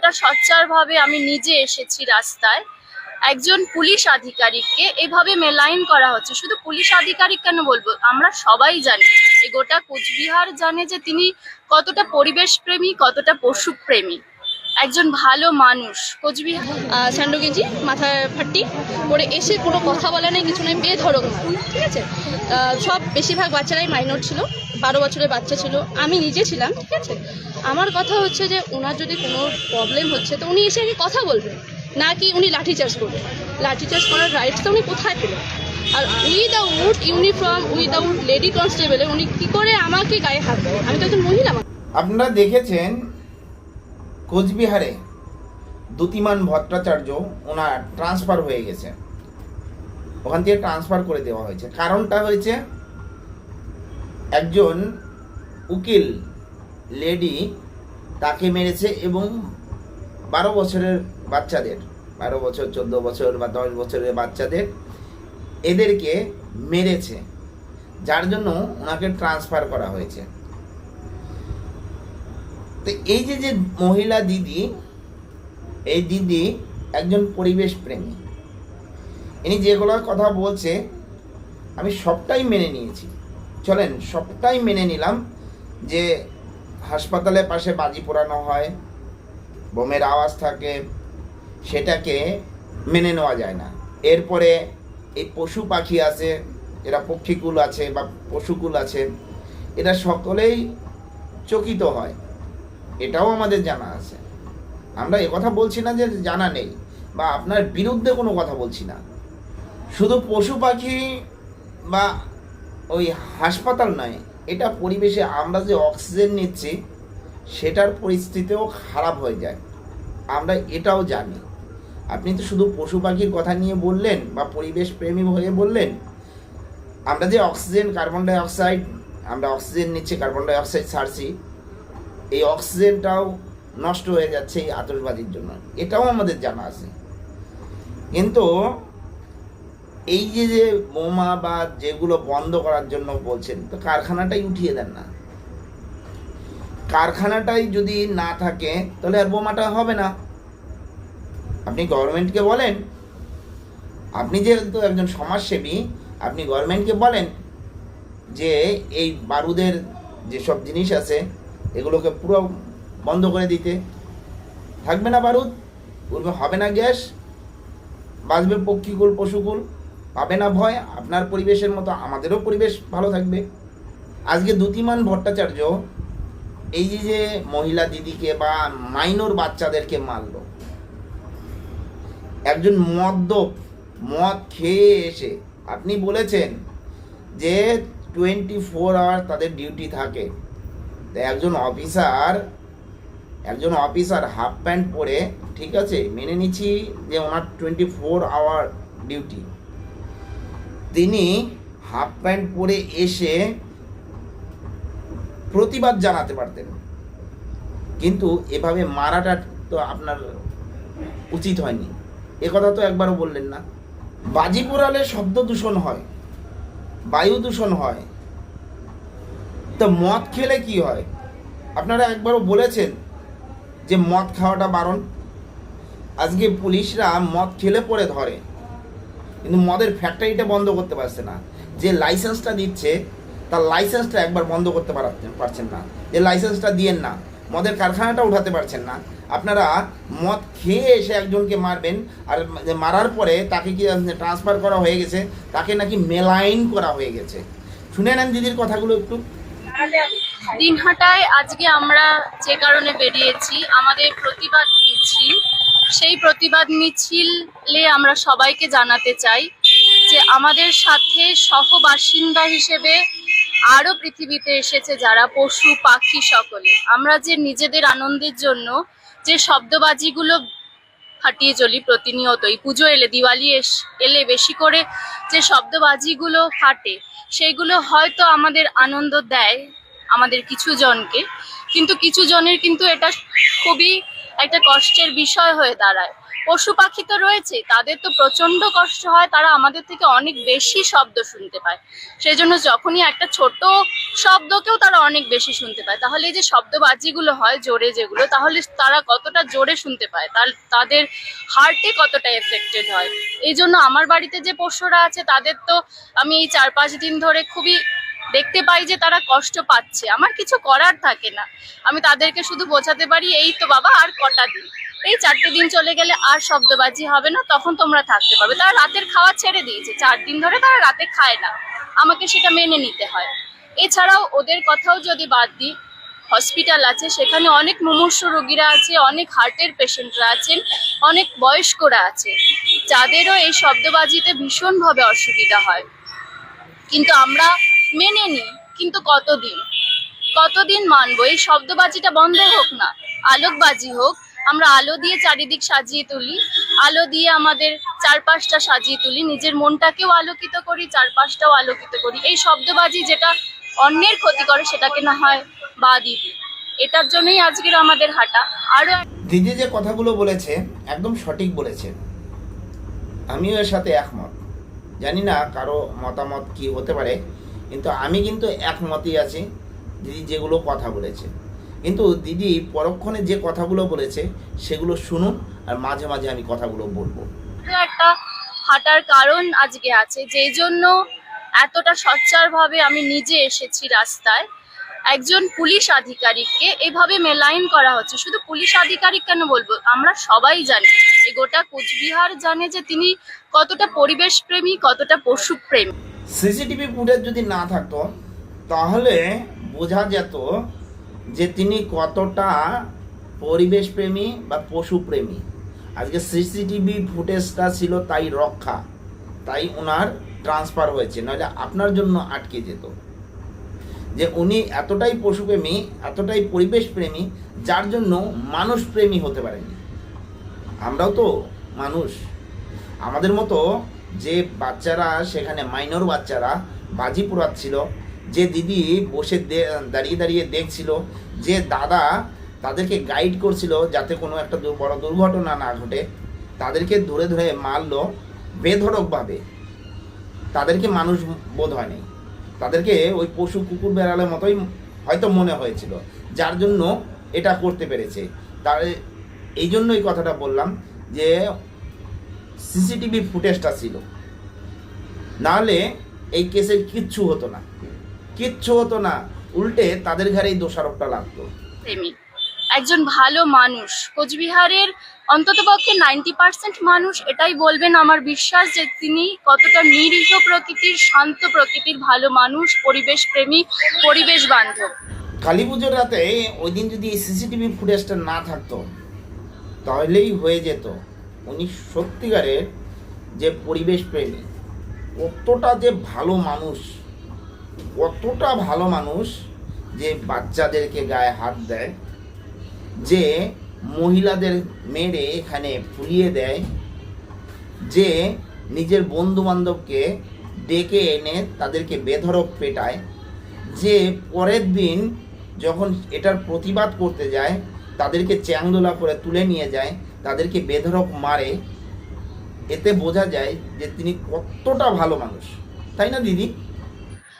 এতটা সচ্চারভাবে আমি নিজে এসেছি রাস্তায়, একজন পুলিশ আধিকারিককে এভাবে মেলাইন করা হচ্ছে। শুধু পুলিশ আধিকারিক কেন বলব? আমরা সবাই জানি, এই গোটা কোচবিহার জানে যে তিনি কতটা পরিবেশ প্রেমী কতটা পশু প্রেমী একজন ভালো মানুষ। কোচবিহার স্যান্ডো মাথায় ফাট্টি। পরে এসে কোনো কথা বলে নেই, কিছু নেই বেধরক ঠিক আছে? সব বেশিরভাগ বাচ্চারাই মাইনর ছিল, বারো বছরের বাচ্চা ছিল, আমি নিজে ছিলাম, ঠিক আছে? আমার কথা হচ্ছে যে ওনার যদি কোনো প্রবলেম হচ্ছে, তো উনি এসে আগে কথা বলবেন, না কি উনি লাঠি লাঠিচার্জ করবেন লাঠিচার্জ করার রাইটসটা উনি কোথায় পেলেন? আর উইদাউট ইউনিফর্ম উইদাউট লেডি কনস্টেবলে উনি কি করে আমাকে গায়ে হাত দেবেন আমি তো একজন মহিলা। আপনারা দেখেছেন কোচবিহারে দ্যুতিমান ভট্টাচার্য ওনার ট্রান্সফার হয়ে গেছে। ওখান থেকে ট্রান্সফার করে দেওয়া হয়েছে। কারণটা হয়েছে, একজন উকিল লেডি তাকে মেরেছে এবং বারো বছরের বাচ্চাদের, বারো বছর, চোদ্দ বছর বা দশ বছরের বাচ্চাদের এদেরকে মেরেছে, যার জন্য ওনাকে ট্রান্সফার করা হয়েছে। তো এই যে যে মহিলা দিদি, এই দিদি একজন পরিবেশ প্রেমী। ইনি যেগুলো কথা বলছে, আমি সবটাই মেনে নিয়েছি। চলেন, সবটাই মেনে নিলাম যে হাসপাতালের পাশে বাজি পোড়ানো হয়, বোমের আওয়াজ থাকে, সেটাকে মেনে নেওয়া যায় না। এরপরে এই পশু পাখি আছে, এরা পক্ষীকুল আছে বা পশুকুল আছে, এরা সকলেই চকিত হয়। এটাও আমাদের জানা আছে। আমরা কথা বলছি না যে জানা নেই বা আপনার বিরুদ্ধে কোনো কথা বলছি না। শুধু পশু পাখি বা ওই হাসপাতাল নয়, এটা পরিবেশে আমরা যে অক্সিজেন নিচ্ছি, সেটার পরিস্থিতিও খারাপ হয়ে যায়। আমরা এটাও জানি। আপনি তো শুধু পশু পাখির কথা নিয়ে বললেন বা পরিবেশ প্রেমী হয়ে বললেন, আমরা যে অক্সিজেন, কার্বন ডাই অক্সাইড, আমরা অক্সিজেন নিচ্ছি, কার্বন ডাইঅক্সাইড ছাড়ছি এই অক্সিজেনটাও নষ্ট হয়ে যাচ্ছে এই আতশবাজির জন্য। এটাও আমাদের জানা আছে। কিন্তু এই যে যে বোমা বা যেগুলো বন্ধ করার জন্য বলছেন, তো কারখানাটাই উঠিয়ে দেন না। কারখানাটাই যদি না থাকে, তাহলে আর বোমাটা হবে না। আপনি গভর্নমেন্টকে বলেন, আপনি যেহেতু একজন সমাজসেবী, আপনি গভর্নমেন্টকে বলেন যে, এই বারুদের যেসব জিনিস আছে এগুলোকে পুরো বন্ধ করে দিতে। থাকবে না বারুদ উঠবে হবে না গ্যাস, বাঁচবে পক্ষীকুল, পশুকুল, পাবে না ভয়, আপনার পরিবেশের মতো আমাদেরও পরিবেশ ভালো থাকবে। আজকে দ্যুতিমান ভট্টাচার্য এই যে যে মহিলা দিদিকে বা মাইনর বাচ্চাদেরকে মারলো, একজন মদ্যপ, মদ খেয়ে এসে আপনি বলেছেন যে টোয়েন্টি ফোর আওয়ার তাদের ডিউটি থাকে। একজন অফিসার একজন অফিসার হাফ প্যান্ট পরে, ঠিক আছে, মেনে নিচ্ছি যে ওনার টোয়েন্টি ফোর আওয়ার ডিউটি তিনি হাফ প্যান্ট পরে এসে প্রতিবাদ জানাতে পারতেন। কিন্তু এভাবে মারাটা তো আপনার উচিত হয়নি। এ কথা তো একবারও বললেন না। বাজি পোড়ালে শব্দ দূষণ হয়, বায়ু দূষণ হয় তো মদ খেলে কি হয়? আপনারা একবারও বলেছেন যে মদ খাওয়াটা বারণ। আজকে পুলিশরা মদ খেলে পরে ধরে, কিন্তু মদের ফ্যাক্টরিটা বন্ধ করতে পারছে না। যে লাইসেন্সটা দিচ্ছে, তার লাইসেন্সটা একবার বন্ধ করতে পারছেন না। যে লাইসেন্সটা দিয়েন না, মদের কারখানাটা উঠাতে পারছেন না। আপনারা মদ খেয়ে এসে একজনকে মারবেন, আর মারার পরে তাকে কি ট্রান্সফার করা হয়ে গেছে? তাকে নাকি মেলাইন করা হয়ে গেছে। শুনে নেন দিদির কথাগুলো একটু। দিনহাটায় আজকে আমরা যে কারণে বেরিয়েছি, আমাদের প্রতিবাদ মিছিল। সেই প্রতিবাদ মিছিলে আমরা সবাইকে জানাতে চাই যে আমাদের সাথে সহবাসিন্দা হিসেবে আরও পৃথিবীতে এসেছে যারা পশু, পাখি সকলে। আমরা যে নিজেদের আনন্দের জন্য যে শব্দবাজিগুলো ফাটিয়ে চলি প্রতিনিয়তই। পুজো এলে, দিওয়ালি এস- এলে বেশি করে যে শব্দবাজিগুলো ফাটে, সেইগুলো হয়তো আমাদের আনন্দ দেয় আমাদের কিছু জনকে। কিন্তু কিছু জনের কিন্তু এটা খুবই একটা কষ্টের বিষয় হয়ে দাঁড়ায়। পশু পাখি তো রয়েছে, তাদের তো প্রচণ্ড কষ্ট হয়, তারা আমাদের থেকে অনেক বেশি শব্দ শুনতে পায়। সেই জন্য যখনই একটা ছোট শব্দকেও তারা অনেক বেশি শুনতে পায়। তাহলে এই যে শব্দবাজিগুলো হয় জোরে যেগুলো, তাহলে তারা কতটা জোরে শুনতে পায়? তার, তাদের হার্টে কতটা এফেক্টেড হয়? এই জন্য আমার বাড়িতে যে পশুরা আছে, তাদের তো আমি এই চার পাঁচ দিন ধরে খুবই দেখতে পাই যে তারা কষ্ট পাচ্ছে। আমার কিছু করার থাকে না। আমি তাদেরকে শুধু বোঝাতে পারি, এই তো বাবা, আর কটা দিন? এই চারটে দিন চলে গেলে আর শব্দবাজি হবে না, তখন তোমরা থাকতে পারবে। তারা রাতের খাওয়া ছেড়ে দিয়েছে। চার দিন ধরে তারা রাতে খায় না। আমাকে সেটা মেনে নিতে হয়। এছাড়াও ওদের কথাও যদি বাদ দিই, হসপিটাল আছে, সেখানে অনেক মুমূর্ষু রোগীরা আছে, অনেক হার্টের পেশেন্টরা আছেন, অনেক বয়স্করা আছে, যাদেরও এই শব্দবাজিতে ভীষণভাবে অসুবিধা হয়। কিন্তু আমরা মেনে নিই কিন্তু কতদিন? কতদিন মানবো? এই শব্দবাজিটা বন্ধ হোক না। আলোকবাজি হোক, আমরা আলো দিয়ে চারিদিক সাজিয়ে তুলি, আলো দিয়ে আমাদের চারপাশটা সাজিয়ে তুলি, নিজের মনটাকেও আলোকিত করি, চারপাশটাও আলোকিত করি। এই শব্দবাজি যেটা অন্যের ক্ষতি করে, সেটাকে না হয় বাদই দিই। এটার জন্যই আজকের আমাদের হাঁটা। আরও দিদি যে কথাগুলো বলেছে, একদম সঠিক বলেছে। আমিও এর সাথে একমত। জানি না কারও মতামত কি হতে পারে। কিন্তু আমি কিন্তু একমতই আছি, দিদি যেগুলো কথা বলেছে। কিন্তু দিদি পরক্ষণে যে কথাগুলো বলেছে, সেগুলো শুনুন আর মাঝে মাঝে আমি কথাগুলো বলব। একটা হাঁটার কারণ আজকে আছে, যেই জন্য এতটা সচ্চারভাবে আমি নিজে এসেছি রাস্তায়। একজন পুলিশ আধিকারিককে এভাবে মেলাইন করা হচ্ছে, শুধু পুলিশ আধিকারিক কেন বলব? আমরা সবাই জানি এই গোটা কোচবিহার জানে যে তিনি কতটা পরিবেশ প্রেমী কতটা পশু প্রেমী সিসিটিভি ফুটেজ যদি না থাকতো, তাহলে বোঝা যেত যে তিনি কতটা পরিবেশ প্রেমী বা পশু প্রেমী আজকে সিসিটিভি ফুটেজটা ছিল তাই রক্ষা, তাই ওনার ট্রান্সফার হয়েছে নইলে আপনার জন্য আটকে যেত। যে উনি এতটাই পশুপ্রেমী, এতটাই পরিবেশ প্রেমী যার জন্য মানুষ প্রেমী হতে পারেনি আমরাও তো মানুষ। আমাদের মতো যে বাচ্চারা, সেখানে মাইনর বাচ্চারা বাজি পোড়াচ্ছিল, যে দিদি বসে দাঁড়িয়ে দাঁড়িয়ে দেখছিল, যে দাদা তাদেরকে গাইড করছিল যাতে কোনো একটা বড় দুর্ঘটনা না ঘটে, তাদেরকে ধরে ধরে মারলো বেধড়কভাবে। তাদেরকে মানুষ বোধ হয়নি। তাদেরকে ওই পশু কুকুর বেড়ালের মতোই হয়তো মনে হয়েছিল, যার জন্য এটা করতে পেরেছে। তার, এই জন্য এই কথাটা বললাম যে সিসিটিভি ফুটেজটা ছিল। নাহলে এই কেসের কিচ্ছু হতো না। কিচ্ছু হতো না। উল্টে তাদের ঘাড়েই দোষারোপটা লাগতো। একজন ভালো মানুষ। কোচবিহারের অন্ততপক্ষে নাইনটি পার্সেন্ট মানুষ এটাই বলবেন আমার বিশ্বাস যে তিনি কতটা নিরীহ প্রকৃতির শান্ত প্রকৃতির ভালো মানুষ পরিবেশ প্রেমী পরিবেশ বান্ধব। কালী পুজোর রাতে ওই দিন যদি সিসিটিভি ফুটেজটা না থাকতো তাহলেই হয়ে যেত। উনি সত্যিকারের যে পরিবেশ প্রেমী, কতটা যে ভালো মানুষ, কতটা ভালো মানুষ যে বাচ্চাদেরকে গায়ে হাত দেয়, যে মহিলাদের মেরে এখানে ফুলিয়ে দেয়, যে নিজের বন্ধু বান্ধবকে ডেকে এনে তাদেরকে বেধরক পেটায়, যে পরের দিন যখন এটার প্রতিবাদ করতে যায়, তাদেরকে চ্যাংদোলা করে তুলে নিয়ে যায় তাদেরকে বেধড়ক মারে, এতে বোঝা যায় যে তিনি কতটা ভালো মানুষ। তাই না, দিদি?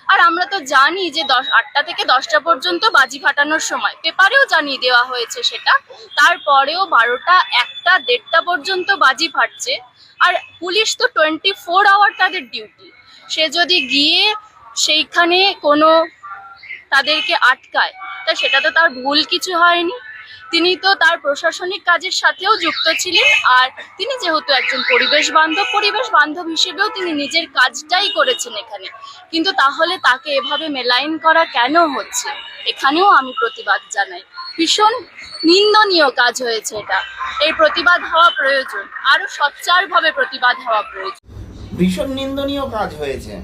আর আমরা তো জানি যে দশ, আটটা থেকে দশটা পর্যন্ত বাজি ফাটানোর সময় পেপারেও জানিয়ে দেওয়া হয়েছে সেটা। তারপরেও বারোটা, একটা, দেড়টা পর্যন্ত বাজি ফাটছে। আর পুলিশ তো টোয়েন্টি ফোর আওয়ার তাদের ডিউটি। সে যদি গিয়ে সেইখানে কোনো তাদেরকে আটকায়, তা সেটা তো তার ভুল কিছু হয়নি। তিনি তো তার প্রশাসনিক কাজের সাথেও যুক্ত ছিলেন, আর তিনি যেহেতু একজন পরিবেশ বান্ধব পরিবেশ বান্ধব হিসেবেও তিনি নিজের কাজটাই করেছেন এখানে। কিন্তু তাহলে তাকে এভাবে মেলাইন করা কেন হচ্ছে? এখানেও আমি প্রতিবাদ জানাই। ভীষণ নিন্দনীয় কাজ হয়েছে এটা। এই প্রতিবাদ হওয়া প্রয়োজন আরও সচ্চারভাবে প্রতিবাদ হওয়া প্রয়োজন। ভীষণ নিন্দনীয় কাজ হয়েছে।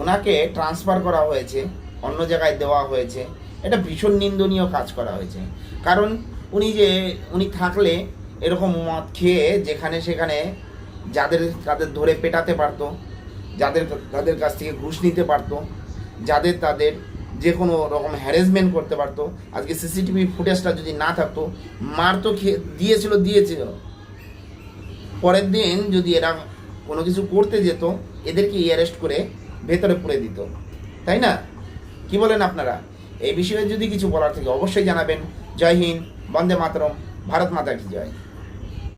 ওনাকে ট্রান্সফার করা হয়েছে, অন্য জায়গায় দেওয়া হয়েছে। এটা ভীষণ নিন্দনীয় কাজ করা হয়েছে। কারণ উনি যে, উনি থাকলে এরকম মদ খেয়ে যেখানে সেখানে যাদের, তাদের ধরে পেটাতে পারতো, যাদের, তাদের কাছ থেকে ঘুষ নিতে পারতো, যাদের, তাদের যে কোনো রকম হ্যারাসমেন্ট করতে পারতো, আজকে সিসিটিভি ফুটেজটা যদি না থাকতো, মার তো খেয়ে, দিয়েছিল দিয়েছিল। পরের দিন যদি এরা কোনো কিছু করতে যেত, এদেরকে অ্যারেস্ট করে ভেতরে পুরে দিত। তাই না? কি বলেন আপনারা? এই বিষয়ে যদি কিছু বলার থাকে, অবশ্যই জানাবেন। জয় হিন্দ। বন্দে মাতরম ভারত মাতা কি জয়।